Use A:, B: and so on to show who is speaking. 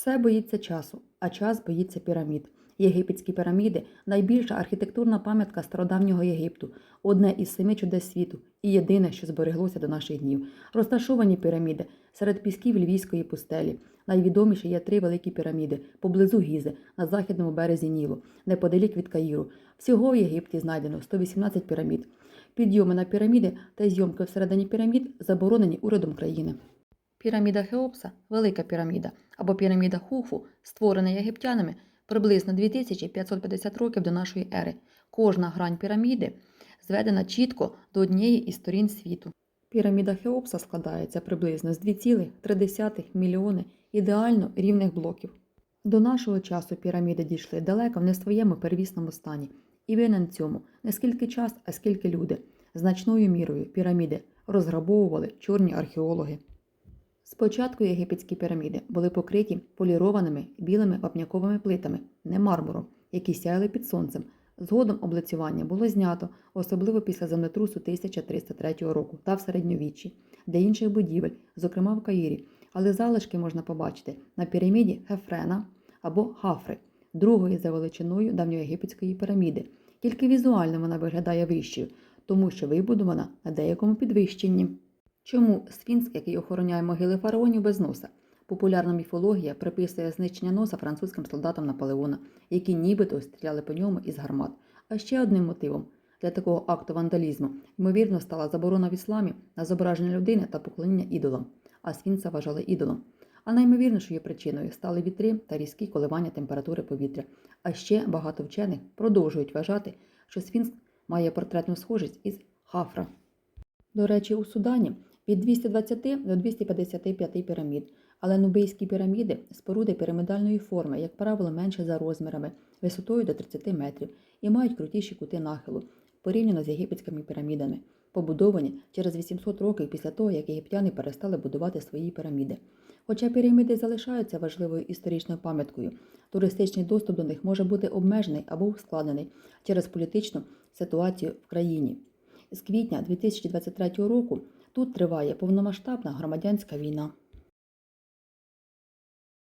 A: Все боїться часу, а час боїться пірамід. Єгипетські піраміди найбільша архітектурна пам'ятка стародавнього Єгипту, одне із семи чудес світу і єдине, що збереглося до наших днів. Розташовані піраміди серед пісків Львівської пустелі. Найвідоміші є три великі піраміди поблизу Гізи на західному березі Нілу, неподалік від Каїру. Всього в Єгипті знайдено 118 пірамід. Підйоми на піраміди та зйомки всередині пірамід заборонені урядом країни. Піраміда Хеопса, Велика піраміда або піраміда Хуфу, створена єгиптянами приблизно 2550 років до нашої ери. Кожна грань піраміди зведена чітко до однієї із сторін світу. Піраміда Хеопса складається приблизно з 2,3 мільйони ідеально рівних блоків. До нашого часу піраміди дійшли далеко в не своєму первісному стані, і винен цьому не скільки час, а скільки люди. Значною мірою піраміди розграбовували чорні археологи. Спочатку єгипетські піраміди були покриті полірованими білими вапняковими плитами, не мармуром, які сяяли під сонцем. Згодом облицювання було знято, особливо після землетрусу 1303 року та в середньовіччі, де інших будівель, зокрема в Каїрі, але залишки можна побачити на піраміді Хефрена або Хафри, другої за величиною давньоєгипетської піраміди. Тільки візуально вона виглядає вищою, тому що вибудована на деякому підвищенні. Чому сфінкс, який охороняє могили фараонів без носа? Популярна міфологія приписує знищення носа французьким солдатам Наполеона, які нібито стріляли по ньому із гармат. А ще одним мотивом для такого акту вандалізму, ймовірно, стала заборона в ісламі на зображення людини та поклоніння ідолам, а сфінкса вважали ідолом. А наймовірнішою причиною стали вітри та різкі коливання температури повітря. А ще багато вчених продовжують вважати, що сфінкс має портретну схожість із Хафра. До речі, у Судані від 220 до 255 пірамід, але нубийські піраміди споруди пірамідальної форми, як правило, менше за розмірами, висотою до 30 метрів і мають крутіші кути нахилу порівняно з єгипетськими пірамідами, побудовані через 800 років після того, як єгиптяни перестали будувати свої піраміди. Хоча піраміди залишаються важливою історичною пам'яткою, туристичний доступ до них може бути обмежений або ускладнений через політичну ситуацію в країні. З квітня 2023 року тут триває повномасштабна громадянська війна.